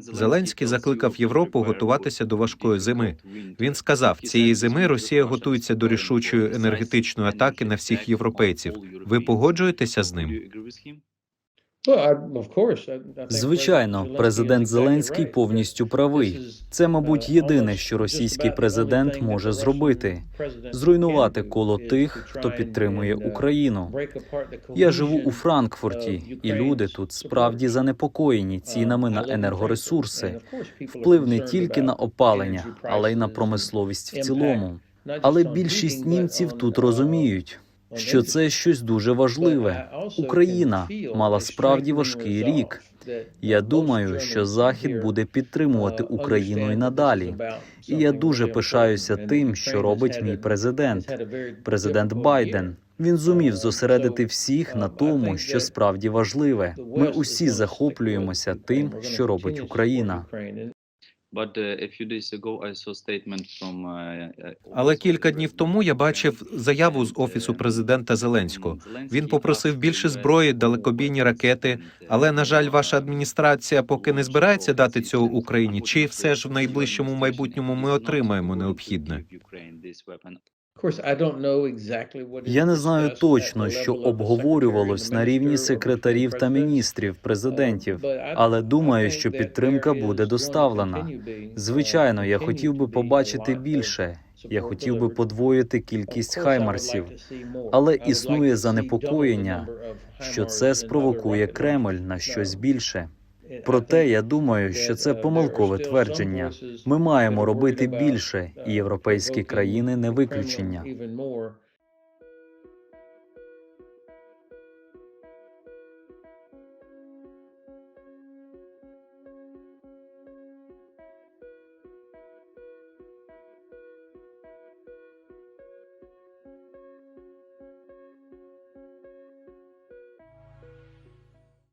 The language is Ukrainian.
Зеленський закликав Європу готуватися до важкої зими. Він сказав, цієї зими Росія готується до рішучої енергетичної атаки на всіх європейців. Ви погоджуєтеся з ним? Звичайно, президент Зеленський повністю правий. Це, мабуть, єдине, що російський президент може зробити зруйнувати коло тих, хто підтримує Україну. Я живу у Франкфурті, і люди тут справді занепокоєні цінами на енергоресурси. Вплив не тільки на опалення, але й на промисловість в цілому. Але більшість німців тут розуміють, що це щось дуже важливе. Україна мала справді важкий рік. Я думаю, що Захід буде підтримувати Україну і надалі. І я дуже пишаюся тим, що робить мій президент, президент Байден. Він зумів зосередити всіх на тому, що справді важливе. Ми усі захоплюємося тим, що робить Україна. Але кілька днів тому я бачив заяву з офісу президента Зеленського. Він попросив більше зброї, далекобійні ракети. Але на жаль, ваша адміністрація поки не збирається дати цього Україні. Чи все ж в найближчому майбутньому ми отримаємо необхідне? Я не знаю точно, що обговорювалось на рівні секретарів та міністрів, президентів, але думаю, що підтримка буде доставлена. Звичайно, я хотів би побачити більше. Я хотів би подвоїти кількість хаймарсів, але існує занепокоєння, що це спровокує Кремль на щось більше. Проте я думаю, що це помилкове твердження. Ми маємо робити більше, і європейські країни не виключення.